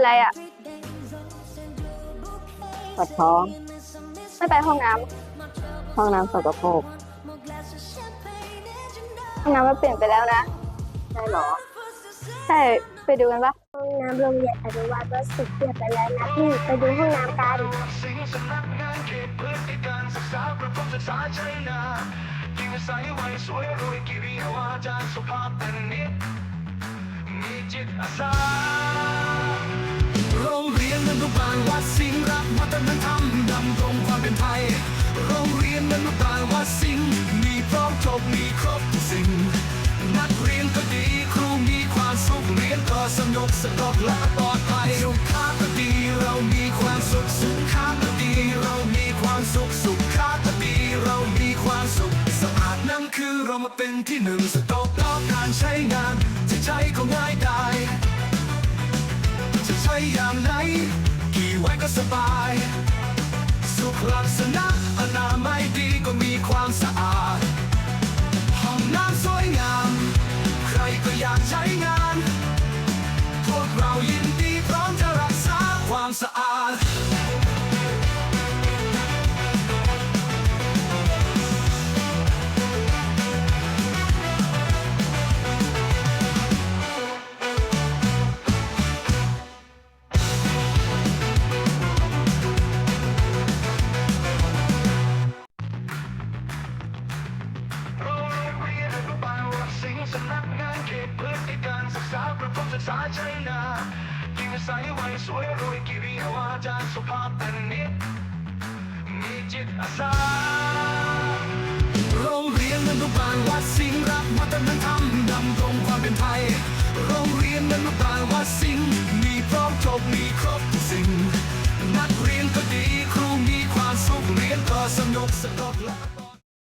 อะไรอะปวดท้อง ไม่ไปห้องน้ห้องน้ำสกปรกำห้องน้ำมันเปลี่ยนไปแล้วนะ ใช่เหรอ ใช่ ไปดูกันปะห้องน้ำโรงเรียนอนุวัฒน์วัดสุขเปลี่ยนไปแล้วนะพี่ ไปดูห้องน้ำกันสิ่งสำนักงานเขตพื้นที่การศึกษาประถมศึกษาชัยนายิ่งใสไว้สวยรวยกิริยาวาจาสุภาพเป็นนิดมีจิตอาสาาลวัดสิงห์รักวัฒนธรรมดำรงความเป็นไทย โรงเรียนอนุบาลวัดสิงห์มีพร้อมจบมีครบทุกสิ่ง นักเรียนก็ดีครูมีความสุขเรียนก็สนุกสนุกและปลอดภัยสุขาก็ดีเรามีความสุขสุขาก็ดีเรามีความสุขสุขาก็ดีเรามีความสุขสะอาดนั่นคือเรามาเป็นที่หนึ่งสต๊อกรอบการใช้งานจะใช้ก็ง่ายได้จะใช้อย่างไหน สบาย สุขลักษณะอนามัยดีก็มีความสะอาด ห้องน้ำสวยงาม ใครก็อยากใช้งาน สำนักงานเขตพื้นที่การศึกษาประถมศึกษาชัยนายิ่งใสไว้สวยรวยกิริยาวาจาสุภาพเป็นนิดมีจิตอาสาโรงเรียนอนุบาลวัดสิงห์รักวัฒนธรรมดำรงความเป็นไทย โรงเรียนอนุบาลวัดสิงห์มีพร้อมจบมีครบทุกสิ่ง นักเรียนก็ดีครูมีความสุขเรียนก็สนุกสนุกละ